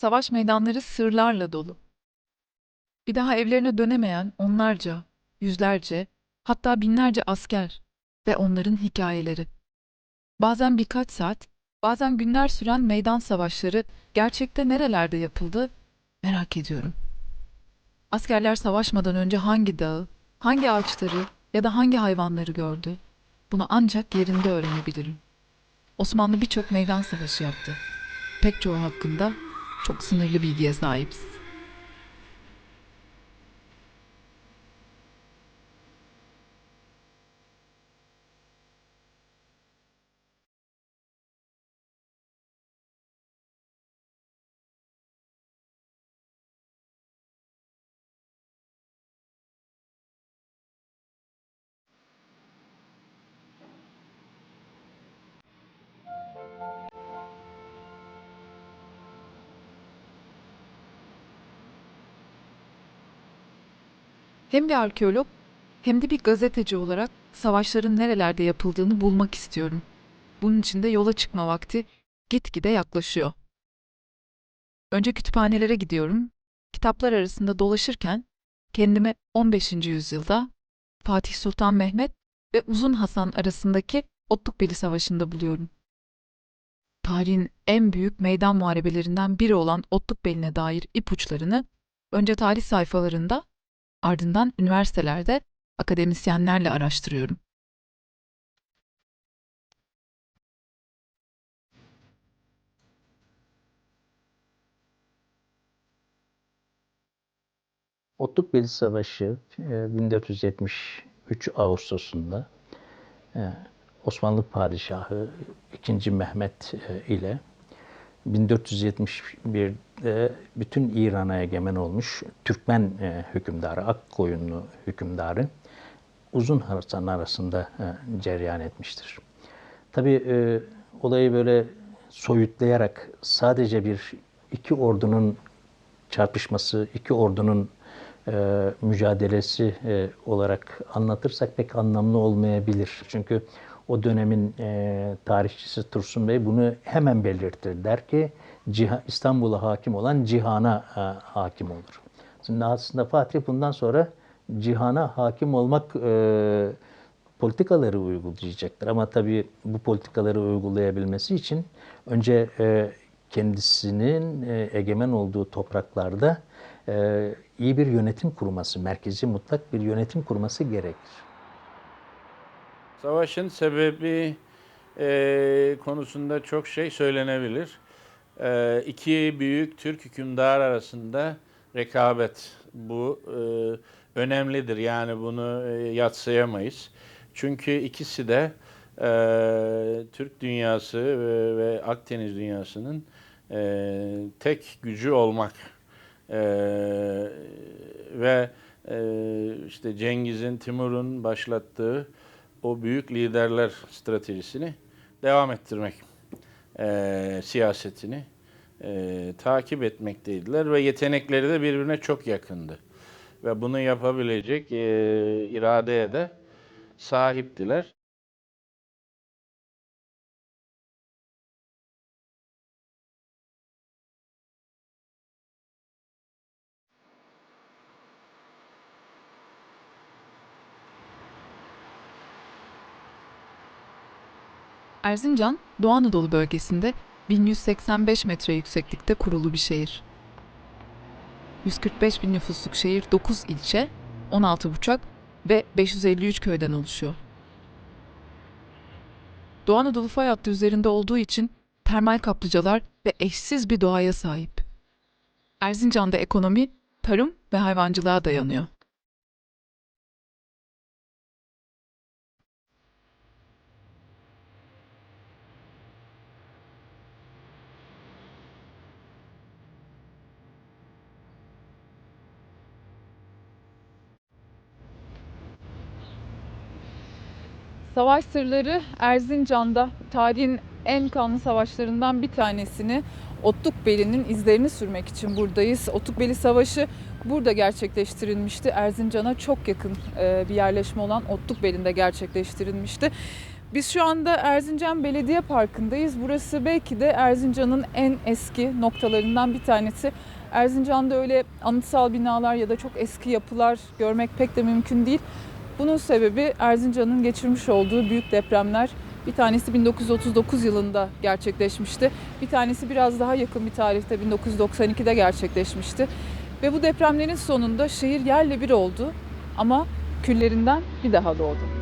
Savaş meydanları sırlarla dolu. Bir daha evlerine dönemeyen onlarca, yüzlerce, hatta binlerce asker ve onların hikayeleri. Bazen birkaç saat, bazen günler süren meydan savaşları gerçekte nerelerde yapıldı merak ediyorum. Askerler savaşmadan önce hangi dağı, hangi ağaçları ya da hangi hayvanları gördü? Bunu ancak yerinde öğrenebilirim. Osmanlı birçok meydan savaşı yaptı. Pek çoğu hakkında çok sınırlı bilgiye sahibiz. Hem bir arkeolog hem de bir gazeteci olarak savaşların nerelerde yapıldığını bulmak istiyorum. Bunun için de yola çıkma vakti gitgide yaklaşıyor. Önce kütüphanelere gidiyorum. Kitaplar arasında dolaşırken kendimi 15. yüzyılda Fatih Sultan Mehmet ve Uzun Hasan arasındaki Otlukbeli Savaşı'nda buluyorum. Tarihin en büyük meydan muharebelerinden biri olan Otlukbeli'ne dair ipuçlarını önce tarih sayfalarında Ardından üniversitelerde akademisyenlerle araştırıyorum. Otlukbeli Savaşı e, 1473 Ağustos'unda e, Osmanlı Padişahı 2. Mehmet e, ile 1471'de bütün İran'a egemen olmuş Türkmen e, hükümdarı, Akkoyunlu hükümdarı Uzun Hasan arasında e, cereyan etmiştir. Tabii e, olayı böyle soyutlayarak sadece bir iki ordunun çarpışması, iki ordunun e, mücadelesi e, olarak anlatırsak pek anlamlı olmayabilir. Çünkü o dönemin e, tarihçisi Tursun Bey bunu hemen belirtir. Der ki İstanbul'a hakim olan cihana e, hakim olur. Şimdi aslında Fatih bundan sonra cihana hakim olmak e, politikaları uygulayacaktır. Ama tabii bu politikaları uygulayabilmesi için önce e, kendisinin e, egemen olduğu topraklarda e, iyi bir yönetim kurması, merkezi mutlak bir yönetim kurması gerekir. Savaşın sebebi e, konusunda çok şey söylenebilir. E, iki büyük Türk hükümdar arasında rekabet bu e, önemlidir. Yani bunu e, yatsıyamayız. Çünkü ikisi de e, Türk dünyası ve, ve Akdeniz dünyasının e, tek gücü olmak e, ve e, işte Cengiz'in, Timur'un başlattığı o büyük liderler stratejisini devam ettirmek e, siyasetini e, takip etmekteydiler ve yetenekleri de birbirine çok yakındı. Ve bunu yapabilecek e, iradeye de sahiptiler. Erzincan, Doğu Anadolu bölgesinde 1185 metre yükseklikte kurulu bir şehir. 145 bin nüfusluk şehir 9 ilçe, 16 bucak ve 553 köyden oluşuyor. Doğu Anadolu fay hattı üzerinde olduğu için termal kaplıcalar ve eşsiz bir doğaya sahip. Erzincan'da ekonomi, tarım ve hayvancılığa dayanıyor. Savaş sırları Erzincan'da tarihin en kanlı savaşlarından bir tanesini Otlukbeli'nin izlerini sürmek için buradayız. Otlukbeli Savaşı burada gerçekleştirilmişti. Erzincan'a çok yakın e, bir yerleşme olan Otlukbeli'nde gerçekleştirilmişti. Biz şu anda Erzincan Belediye Parkı'ndayız. Burası belki de Erzincan'ın en eski noktalarından bir tanesi. Erzincan'da öyle anıtsal binalar ya da çok eski yapılar görmek pek de mümkün değil. Bunun sebebi Erzincan'ın geçirmiş olduğu büyük depremler. Bir tanesi 1939 yılında gerçekleşmişti. Bir tanesi biraz daha yakın bir tarihte 1992'de gerçekleşmişti. Ve bu depremlerin sonunda şehir yerle bir oldu ama küllerinden bir daha doğdu.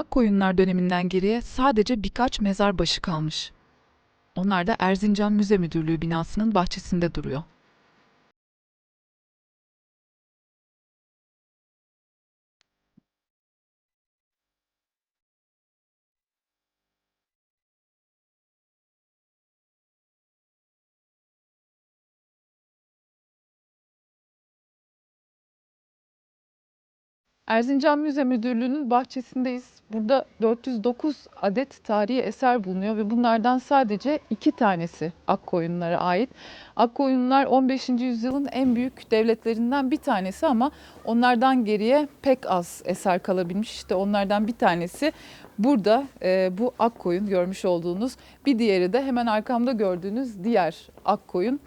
Akkoyunlar döneminden geriye sadece birkaç mezar başı kalmış. Onlar da Erzincan Müze Müdürlüğü binasının bahçesinde duruyor. Erzincan Müze Müdürlüğü'nün bahçesindeyiz. Burada 409 adet tarihi eser bulunuyor ve bunlardan sadece iki tanesi Akkoyunlara ait. Akkoyunlar 15. yüzyılın en büyük devletlerinden bir tanesi ama onlardan geriye pek az eser kalabilmiş. İşte onlardan bir tanesi burada e, bu Akkoyun görmüş olduğunuz. Bir diğeri de hemen arkamda gördüğünüz diğer Akkoyun.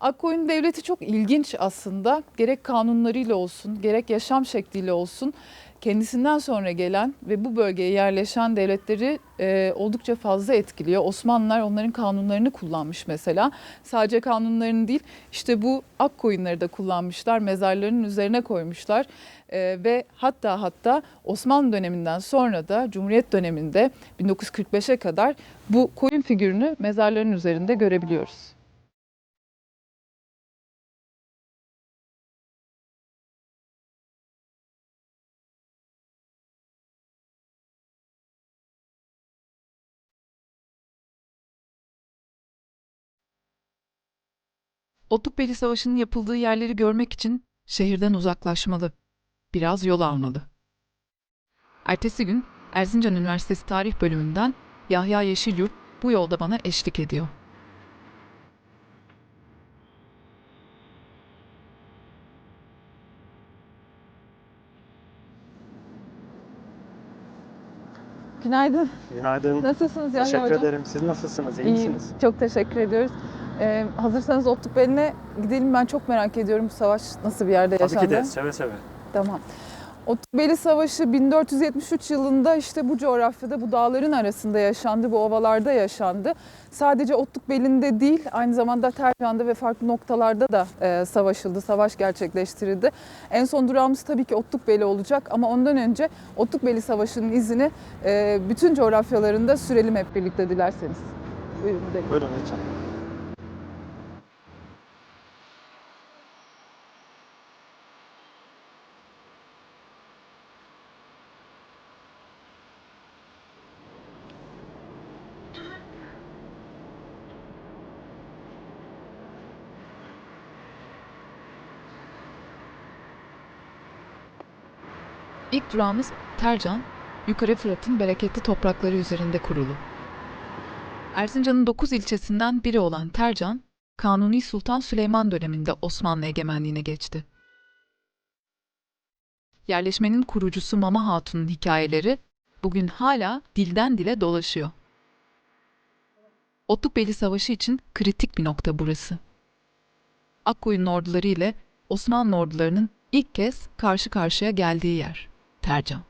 Akkoyun devleti çok ilginç aslında. Gerek kanunlarıyla olsun, gerek yaşam şekliyle olsun kendisinden sonra gelen ve bu bölgeye yerleşen devletleri e, oldukça fazla etkiliyor. Osmanlılar onların kanunlarını kullanmış mesela. Sadece kanunlarını değil, işte bu Akkoyunları da kullanmışlar, mezarlarının üzerine koymuşlar. E, ve hatta hatta Osmanlı döneminden sonra da Cumhuriyet döneminde 1945'e kadar bu koyun figürünü mezarların üzerinde görebiliyoruz. Otlukbeli Savaşı'nın yapıldığı yerleri görmek için şehirden uzaklaşmalı. Biraz yol almalı. Ertesi gün Erzincan Üniversitesi Tarih Bölümünden Yahya Yeşilyurt bu yolda bana eşlik ediyor. Günaydın. Günaydın. Nasılsınız Yahya Teşekkür Hocam? ederim. Siz nasılsınız? İyi İyiyim. misiniz? Çok teşekkür ediyoruz. Ee, hazırsanız Otlukbeli'ne gidelim. Ben çok merak ediyorum bu savaş nasıl bir yerde Tabii yaşandı. ki de seve seve. Tamam. Otlukbeli Savaşı 1473 yılında işte bu coğrafyada, bu dağların arasında yaşandı, bu ovalarda yaşandı. Sadece Otlukbeli'nde değil, aynı zamanda Tercan'da ve farklı noktalarda da e, savaşıldı, savaş gerçekleştirildi. En son durağımız tabii ki Otlukbeli olacak ama ondan önce Otlukbeli Savaşı'nın izini e, bütün coğrafyalarında sürelim hep birlikte dilerseniz. Buyurun gidelim. Buyurun lütfen. İlk durağımız Tercan, Yukarı Fırat'ın bereketli toprakları üzerinde kurulu. Erzincan'ın 9 ilçesinden biri olan Tercan, Kanuni Sultan Süleyman döneminde Osmanlı egemenliğine geçti. Yerleşmenin kurucusu Mama Hatun'un hikayeleri bugün hala dilden dile dolaşıyor. Otlukbeli Savaşı için kritik bir nokta burası. Akkoyun'un orduları ile Osmanlı ordularının ilk kez karşı karşıya geldiği yer. Tercan.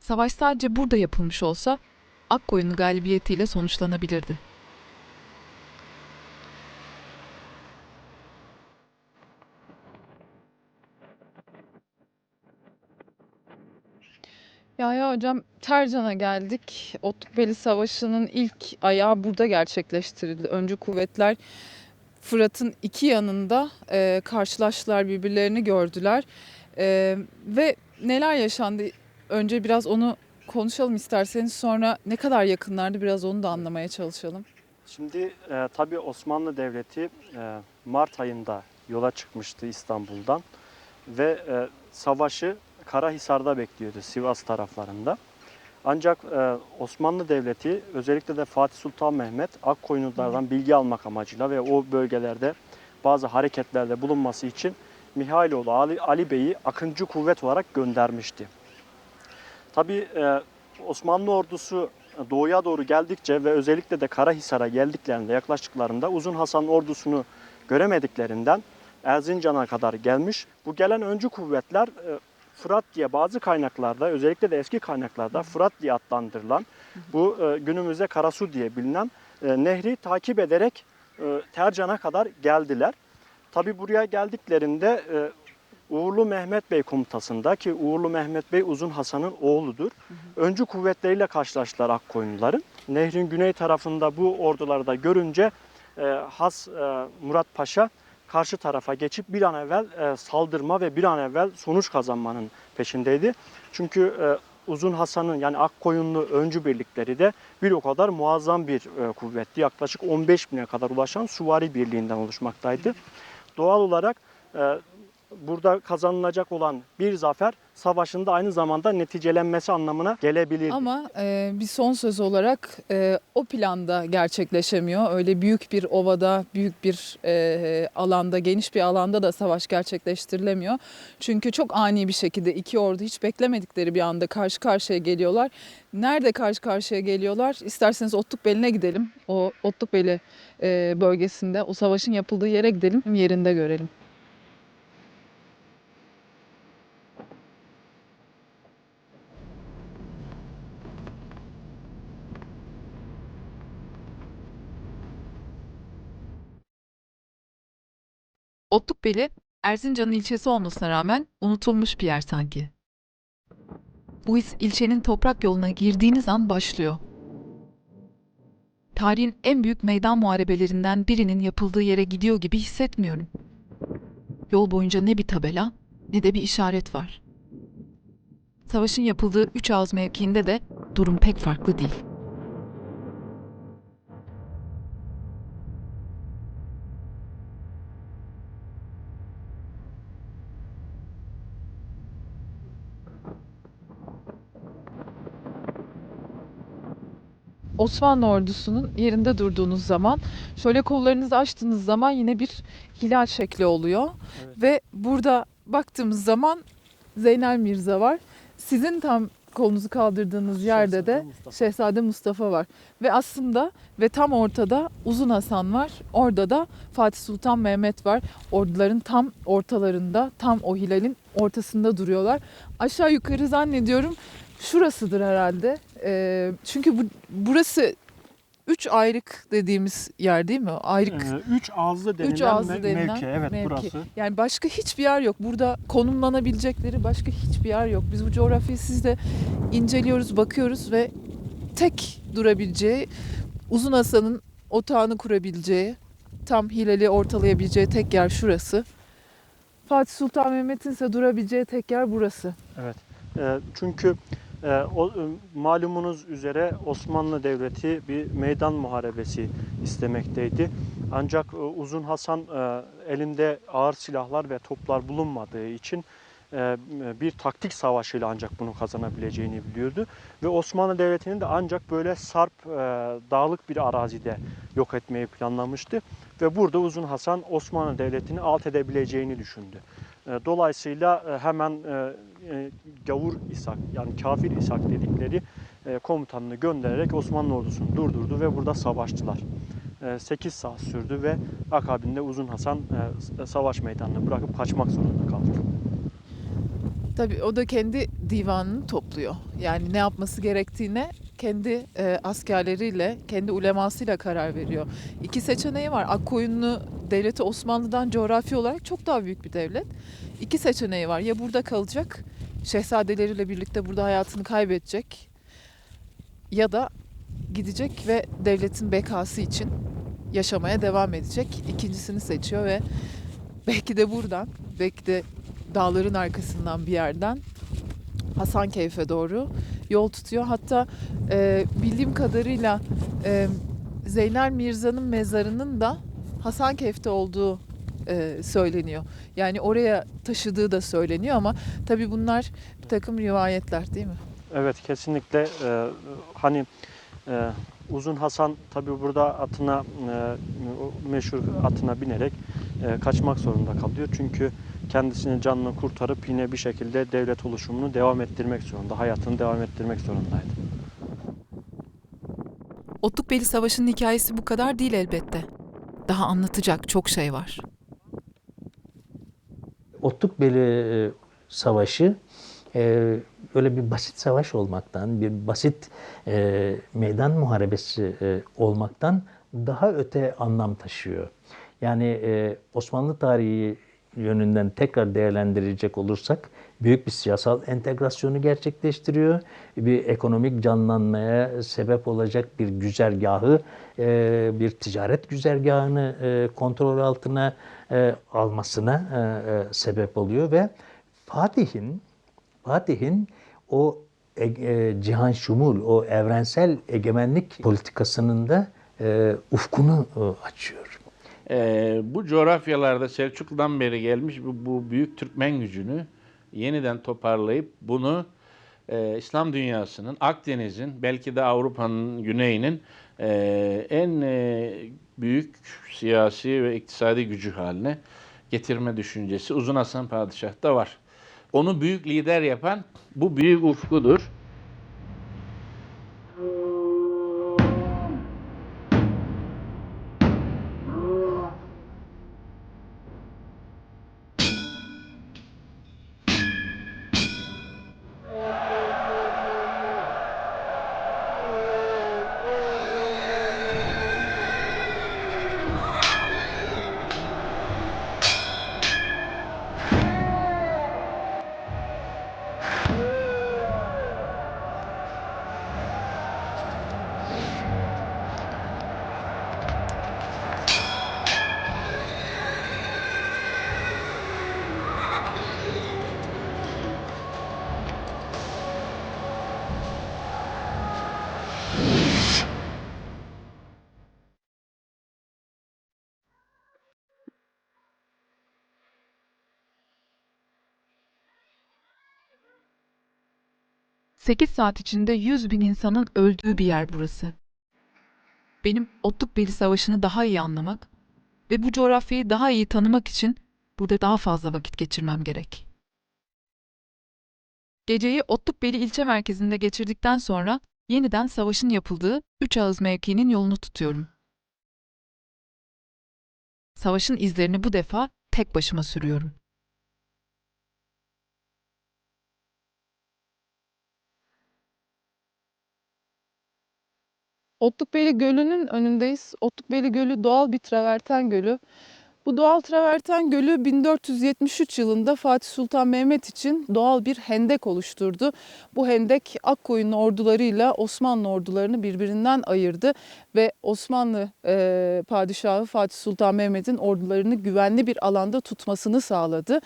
Savaş sadece burada yapılmış olsa Akkoyun'un galibiyetiyle sonuçlanabilirdi. Yahya Hocam Tercan'a geldik. Otlukbeli Savaşı'nın ilk ayağı burada gerçekleştirildi. Öncü kuvvetler Fırat'ın iki yanında e, karşılaştılar, birbirlerini gördüler. E, ve neler yaşandı? Önce biraz onu konuşalım isterseniz. Sonra ne kadar yakınlardı biraz onu da anlamaya çalışalım. Şimdi e, tabii Osmanlı Devleti e, Mart ayında yola çıkmıştı İstanbul'dan ve e, savaşı Karahisar'da bekliyordu Sivas taraflarında. Ancak e, Osmanlı Devleti özellikle de Fatih Sultan Mehmet Akkoyunlulardan bilgi almak amacıyla ve o bölgelerde bazı hareketlerde bulunması için Mihailoğlu Ali, Ali Bey'i Akıncı kuvvet olarak göndermişti. Tabi Osmanlı ordusu doğuya doğru geldikçe ve özellikle de Karahisar'a geldiklerinde yaklaştıklarında Uzun Hasan ordusunu göremediklerinden Erzincan'a kadar gelmiş. Bu gelen öncü kuvvetler e, Fırat diye bazı kaynaklarda özellikle de eski kaynaklarda Fırat diye adlandırılan bu e, günümüzde Karasu diye bilinen e, nehri takip ederek e, Tercan'a kadar geldiler. Tabi buraya geldiklerinde e, Uğurlu Mehmet Bey komutasında ki Uğurlu Mehmet Bey Uzun Hasan'ın oğludur. Öncü kuvvetleriyle karşılaştılar Akkoyunluların. Nehrin güney tarafında bu orduları da görünce e, Has e, Murat Paşa karşı tarafa geçip bir an evvel e, saldırma ve bir an evvel sonuç kazanmanın peşindeydi. Çünkü e, Uzun Hasan'ın yani Akkoyunlu öncü birlikleri de bir o kadar muazzam bir e, kuvvetti. Yaklaşık 15 bine kadar ulaşan Suvari Birliği'nden oluşmaktaydı. Doğal olarak e, burada kazanılacak olan bir zafer savaşın da aynı zamanda neticelenmesi anlamına gelebilirdi. Ama e, bir son söz olarak e, o planda gerçekleşemiyor. Öyle büyük bir ovada, büyük bir e, alanda, geniş bir alanda da savaş gerçekleştirilemiyor. Çünkü çok ani bir şekilde iki ordu hiç beklemedikleri bir anda karşı karşıya geliyorlar. Nerede karşı karşıya geliyorlar? İsterseniz Otlukbeli'ne gidelim. O Otlukbeli e, bölgesinde o savaşın yapıldığı yere gidelim. Yerinde görelim. Otlukbeli, Erzincan'ın ilçesi olmasına rağmen unutulmuş bir yer sanki. Bu his ilçenin toprak yoluna girdiğiniz an başlıyor. Tarihin en büyük meydan muharebelerinden birinin yapıldığı yere gidiyor gibi hissetmiyorum. Yol boyunca ne bir tabela ne de bir işaret var. Savaşın yapıldığı üç ağız mevkiinde de durum pek farklı değil. Osmanlı ordusunun yerinde durduğunuz zaman şöyle kollarınızı açtığınız zaman yine bir hilal şekli oluyor. Evet. Ve burada baktığımız zaman Zeynel Mirza var. Sizin tam kolunuzu kaldırdığınız yerde de Mustafa. Şehzade Mustafa var. Ve aslında ve tam ortada Uzun Hasan var. Orada da Fatih Sultan Mehmet var. Orduların tam ortalarında, tam o hilalin ortasında duruyorlar. Aşağı yukarı zannediyorum şurasıdır herhalde. Ee, çünkü bu, burası üç ayrık dediğimiz yer değil mi? Ayrık. Ee, üç ağızlı denilen, Üç ağızlı me- denilen mevki. Evet mevki. burası. Yani başka hiçbir yer yok. Burada konumlanabilecekleri başka hiçbir yer yok. Biz bu coğrafyayı sizde inceliyoruz, bakıyoruz ve tek durabileceği, Uzun Hasan'ın otağını kurabileceği, tam hilali ortalayabileceği tek yer şurası. Fatih Sultan Mehmet'in ise durabileceği tek yer burası. Ee, çünkü e, o, e, malumunuz üzere Osmanlı Devleti bir meydan muharebesi istemekteydi. Ancak e, Uzun Hasan e, elinde ağır silahlar ve toplar bulunmadığı için e, bir taktik savaşıyla ancak bunu kazanabileceğini biliyordu. Ve Osmanlı Devleti'nin de ancak böyle sarp, e, dağlık bir arazide yok etmeyi planlamıştı. Ve burada Uzun Hasan Osmanlı Devleti'ni alt edebileceğini düşündü. E, Dolayısıyla e, hemen e, e, gavur İshak yani kafir İshak dedikleri e, komutanını göndererek Osmanlı ordusunu durdurdu ve burada savaştılar. 8 saat sürdü ve akabinde Uzun Hasan e, savaş meydanını bırakıp kaçmak zorunda kaldı. Tabii o da kendi divanını topluyor. Yani ne yapması gerektiğine kendi e, askerleriyle, kendi ulemasıyla karar veriyor. İki seçeneği var. Akkoyunlu devleti Osmanlı'dan coğrafi olarak çok daha büyük bir devlet. İki seçeneği var. Ya burada kalacak, şehzadeleriyle birlikte burada hayatını kaybedecek ya da gidecek ve devletin bekası için yaşamaya devam edecek. İkincisini seçiyor ve belki de buradan, belki de dağların arkasından bir yerden Hasankeyf'e doğru yol tutuyor. Hatta e, bildiğim kadarıyla e, Zeynel Mirza'nın mezarının da Hasankeyf'te olduğu e, söyleniyor. Yani oraya taşıdığı da söyleniyor ama tabii bunlar bir takım rivayetler değil mi? Evet kesinlikle e, hani e, Uzun Hasan tabi burada atına e, meşhur atına binerek e, kaçmak zorunda kalıyor. Çünkü kendisinin canını kurtarıp yine bir şekilde devlet oluşumunu devam ettirmek zorunda, hayatını devam ettirmek zorundaydı. Otlukbeli Savaşı'nın hikayesi bu kadar değil elbette. Daha anlatacak çok şey var. Otlukbeli e, Savaşı e, öyle bir basit savaş olmaktan, bir basit e, meydan muharebesi e, olmaktan daha öte anlam taşıyor. Yani e, Osmanlı tarihi yönünden tekrar değerlendirecek olursak büyük bir siyasal entegrasyonu gerçekleştiriyor. Bir ekonomik canlanmaya sebep olacak bir güzergahı, e, bir ticaret güzergahını e, kontrol altına e, almasına sebep oluyor ve Fatih'in Fatih'in o cihan şumul, o evrensel egemenlik politikasının da ufkunu açıyor. Ee, bu coğrafyalarda Selçuklu'dan beri gelmiş bu, bu büyük Türkmen gücünü yeniden toparlayıp bunu e, İslam dünyasının, Akdeniz'in, belki de Avrupa'nın güneyinin e, en e, büyük siyasi ve iktisadi gücü haline getirme düşüncesi Uzun Hasan Padişah'ta var. Onu büyük lider yapan bu büyük ufkudur. Sekiz saat içinde 100 bin insanın öldüğü bir yer burası. Benim Otlukbeli Savaşı'nı daha iyi anlamak ve bu coğrafyayı daha iyi tanımak için burada daha fazla vakit geçirmem gerek. Geceyi Otlukbeli ilçe merkezinde geçirdikten sonra yeniden savaşın yapıldığı Üç Ağız mevkiinin yolunu tutuyorum. Savaşın izlerini bu defa tek başıma sürüyorum. Otlukbeyli Gölü'nün önündeyiz. Otlukbeyli Gölü doğal bir traverten gölü. Bu doğal traverten gölü 1473 yılında Fatih Sultan Mehmet için doğal bir hendek oluşturdu. Bu hendek Akkoyunlu ordularıyla Osmanlı ordularını birbirinden ayırdı ve Osmanlı e, padişahı Fatih Sultan Mehmet'in ordularını güvenli bir alanda tutmasını sağladı.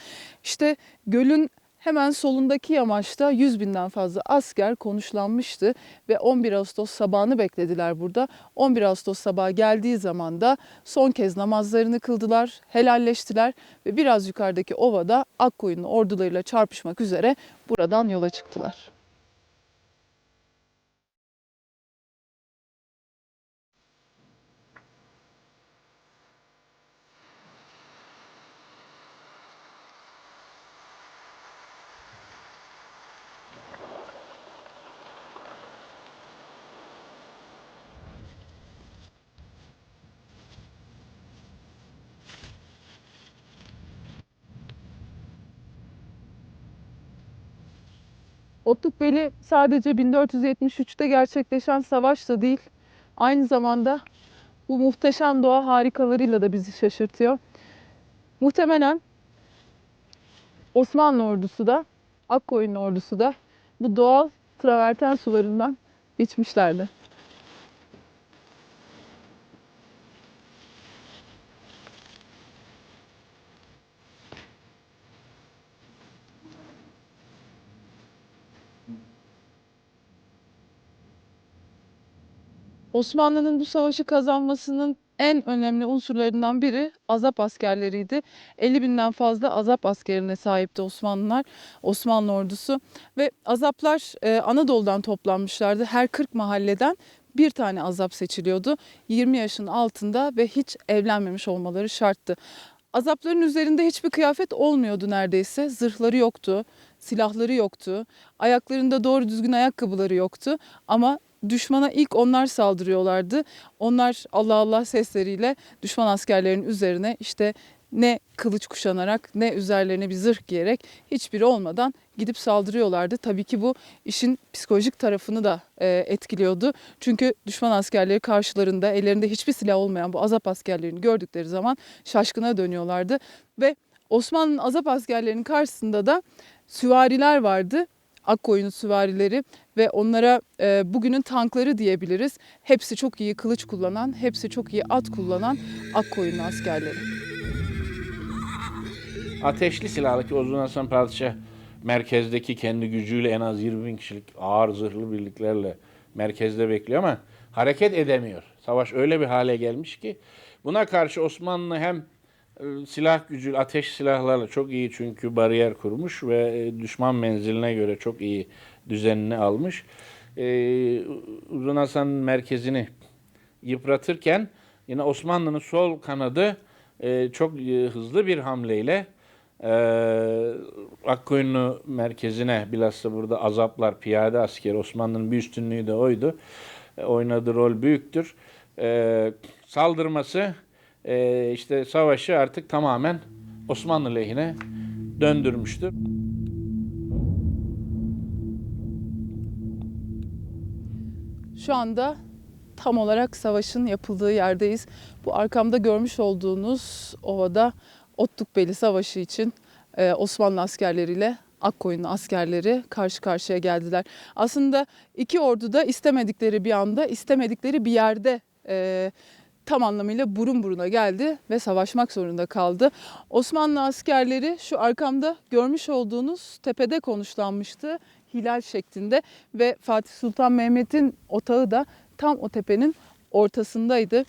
İşte gölün Hemen solundaki yamaçta 100 binden fazla asker konuşlanmıştı ve 11 Ağustos sabahını beklediler burada. 11 Ağustos sabahı geldiği zaman da son kez namazlarını kıldılar, helalleştiler ve biraz yukarıdaki ovada Akkoyunlu ordularıyla çarpışmak üzere buradan yola çıktılar. Otlukbeli sadece 1473'te gerçekleşen savaş da değil, aynı zamanda bu muhteşem doğa harikalarıyla da bizi şaşırtıyor. Muhtemelen Osmanlı ordusu da, Akkoyunlu ordusu da bu doğal traverten sularından geçmişlerdi. Osmanlı'nın bu savaşı kazanmasının en önemli unsurlarından biri azap askerleriydi. 50 binden fazla azap askerine sahipti Osmanlılar, Osmanlı ordusu. Ve azaplar e, Anadolu'dan toplanmışlardı. Her 40 mahalleden bir tane azap seçiliyordu. 20 yaşın altında ve hiç evlenmemiş olmaları şarttı. Azapların üzerinde hiçbir kıyafet olmuyordu neredeyse. Zırhları yoktu, silahları yoktu, ayaklarında doğru düzgün ayakkabıları yoktu. Ama düşmana ilk onlar saldırıyorlardı. Onlar Allah Allah sesleriyle düşman askerlerin üzerine işte ne kılıç kuşanarak ne üzerlerine bir zırh giyerek hiçbiri olmadan gidip saldırıyorlardı. Tabii ki bu işin psikolojik tarafını da e, etkiliyordu. Çünkü düşman askerleri karşılarında ellerinde hiçbir silah olmayan bu azap askerlerini gördükleri zaman şaşkına dönüyorlardı. Ve Osmanlı'nın azap askerlerinin karşısında da süvariler vardı. Akkoyunlu süvarileri ve onlara e, bugünün tankları diyebiliriz. Hepsi çok iyi kılıç kullanan, hepsi çok iyi at kullanan Akkoyunlu askerleri. Ateşli silahlı ki Uzun Hasan Padişah merkezdeki kendi gücüyle en az 20 bin kişilik ağır zırhlı birliklerle merkezde bekliyor ama hareket edemiyor. Savaş öyle bir hale gelmiş ki buna karşı Osmanlı hem silah gücü, ateş silahlarla çok iyi çünkü bariyer kurmuş ve e, düşman menziline göre çok iyi düzenini almış. Ee, Uzun Hasan merkezini yıpratırken yine Osmanlı'nın sol kanadı e, çok e, hızlı bir hamleyle e, Akkoyunlu merkezine bilhassa burada azaplar, piyade askeri Osmanlı'nın bir üstünlüğü de oydu. E, oynadığı rol büyüktür. E, saldırması e, işte savaşı artık tamamen Osmanlı lehine döndürmüştür. Şu anda tam olarak savaşın yapıldığı yerdeyiz. Bu arkamda görmüş olduğunuz ovada Otlukbeli Savaşı için e, Osmanlı askerleriyle Akkoyunlu askerleri karşı karşıya geldiler. Aslında iki ordu da istemedikleri bir anda, istemedikleri bir yerde e, tam anlamıyla burun buruna geldi ve savaşmak zorunda kaldı. Osmanlı askerleri şu arkamda görmüş olduğunuz tepede konuşlanmıştı hilal şeklinde ve Fatih Sultan Mehmet'in otağı da tam o tepenin ortasındaydı.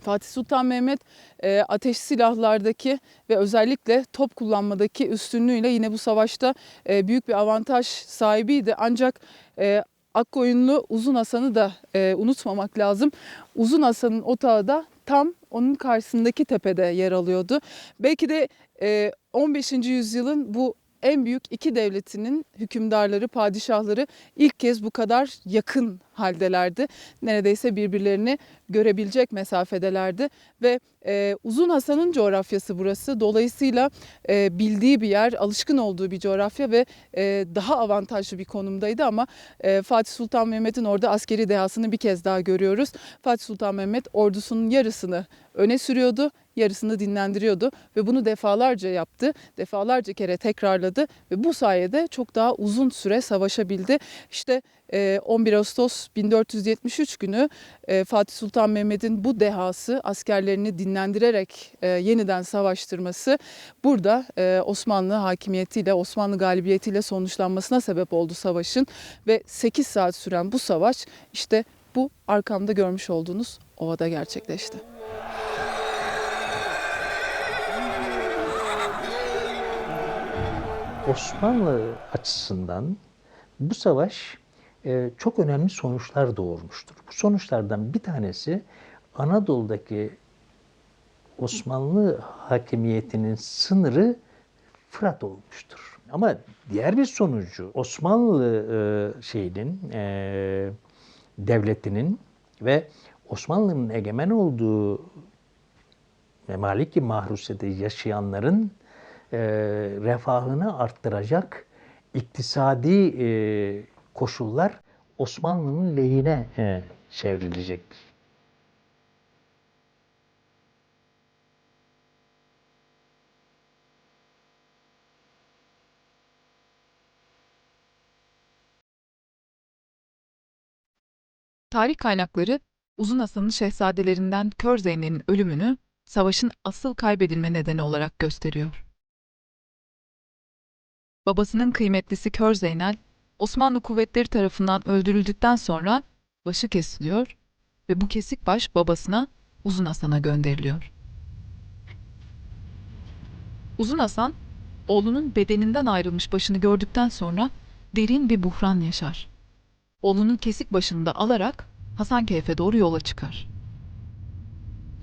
Fatih Sultan Mehmet e, ateş silahlardaki ve özellikle top kullanmadaki üstünlüğüyle yine bu savaşta e, büyük bir avantaj sahibiydi. Ancak e, Akkoyunlu Uzun Hasan'ı da e, unutmamak lazım. Uzun Hasan'ın otağı da tam onun karşısındaki tepede yer alıyordu. Belki de e, 15. yüzyılın bu en büyük iki devletinin hükümdarları, padişahları ilk kez bu kadar yakın haldelerdi. Neredeyse birbirlerini görebilecek mesafedelerdi ve e, Uzun Hasan'ın coğrafyası burası. Dolayısıyla e, bildiği bir yer, alışkın olduğu bir coğrafya ve e, daha avantajlı bir konumdaydı ama e, Fatih Sultan Mehmet'in orada askeri dehasını bir kez daha görüyoruz. Fatih Sultan Mehmet ordusunun yarısını öne sürüyordu, yarısını dinlendiriyordu ve bunu defalarca yaptı. Defalarca kere tekrarladı ve bu sayede çok daha uzun süre savaşabildi. İşte 11 Ağustos 1473 günü e, Fatih Sultan Mehmet'in bu dehası askerlerini dinlendirerek e, yeniden savaştırması burada e, Osmanlı hakimiyetiyle, Osmanlı galibiyetiyle sonuçlanmasına sebep oldu savaşın ve 8 saat süren bu savaş işte bu arkamda görmüş olduğunuz ovada gerçekleşti. Osmanlı açısından bu savaş e, çok önemli sonuçlar doğurmuştur. Bu sonuçlardan bir tanesi Anadolu'daki Osmanlı hakimiyetinin sınırı Fırat olmuştur. Ama diğer bir sonucu Osmanlı e, şeyinin e, devletinin ve Osmanlı'nın egemen olduğu Memaliki Mahrusede yaşayanların e, refahını arttıracak iktisadi e, koşullar Osmanlı'nın lehine e, çevrilecektir. Tarih kaynakları Uzun Hasan'ın şehzadelerinden Kör Zeynel'in ölümünü savaşın asıl kaybedilme nedeni olarak gösteriyor. Babasının kıymetlisi Kör Zeynel, Osmanlı kuvvetleri tarafından öldürüldükten sonra başı kesiliyor ve bu kesik baş babasına Uzun Hasan'a gönderiliyor. Uzun Hasan, oğlunun bedeninden ayrılmış başını gördükten sonra derin bir buhran yaşar. Oğlunun kesik başını da alarak Hasankeyf'e doğru yola çıkar.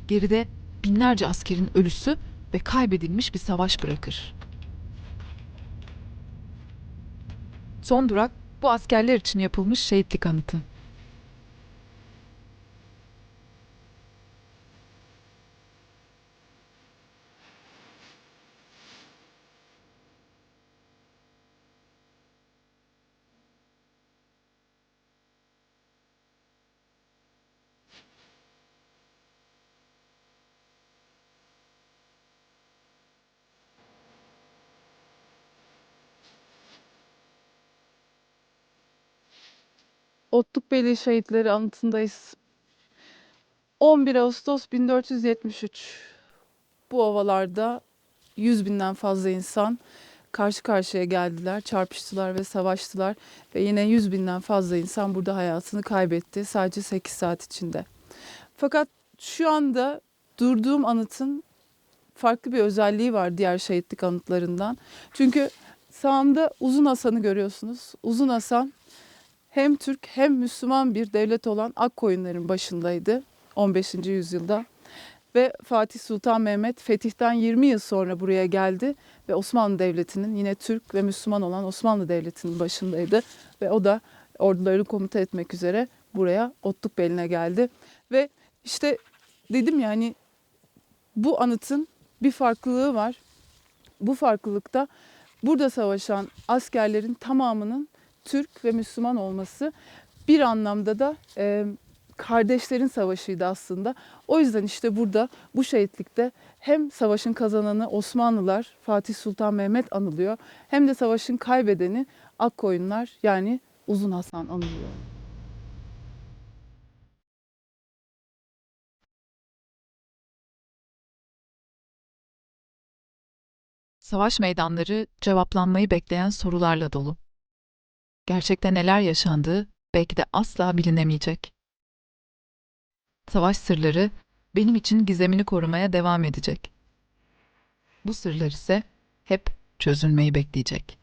Geride binlerce askerin ölüsü ve kaybedilmiş bir savaş bırakır. Son durak bu askerler için yapılmış şehitlik anıtı. Otlukbeyli Şehitleri anıtındayız. 11 Ağustos 1473. Bu ovalarda 100 binden fazla insan karşı karşıya geldiler, çarpıştılar ve savaştılar. Ve yine 100 binden fazla insan burada hayatını kaybetti sadece 8 saat içinde. Fakat şu anda durduğum anıtın farklı bir özelliği var diğer şehitlik anıtlarından. Çünkü sağımda Uzun Hasan'ı görüyorsunuz. Uzun Hasan hem Türk hem Müslüman bir devlet olan Akkoyunların başındaydı 15. yüzyılda. Ve Fatih Sultan Mehmet fetihten 20 yıl sonra buraya geldi ve Osmanlı Devleti'nin yine Türk ve Müslüman olan Osmanlı Devleti'nin başındaydı. Ve o da orduları komuta etmek üzere buraya Otlukbeli'ne geldi. Ve işte dedim yani bu anıtın bir farklılığı var. Bu farklılıkta burada savaşan askerlerin tamamının Türk ve Müslüman olması bir anlamda da e, kardeşlerin savaşıydı aslında. O yüzden işte burada bu şehitlikte hem savaşın kazananı Osmanlılar, Fatih Sultan Mehmet anılıyor hem de savaşın kaybedeni Akkoyunlar yani Uzun Hasan anılıyor. Savaş meydanları cevaplanmayı bekleyen sorularla dolu. Gerçekte neler yaşandığı belki de asla bilinemeyecek. Savaş sırları benim için gizemini korumaya devam edecek. Bu sırlar ise hep çözülmeyi bekleyecek.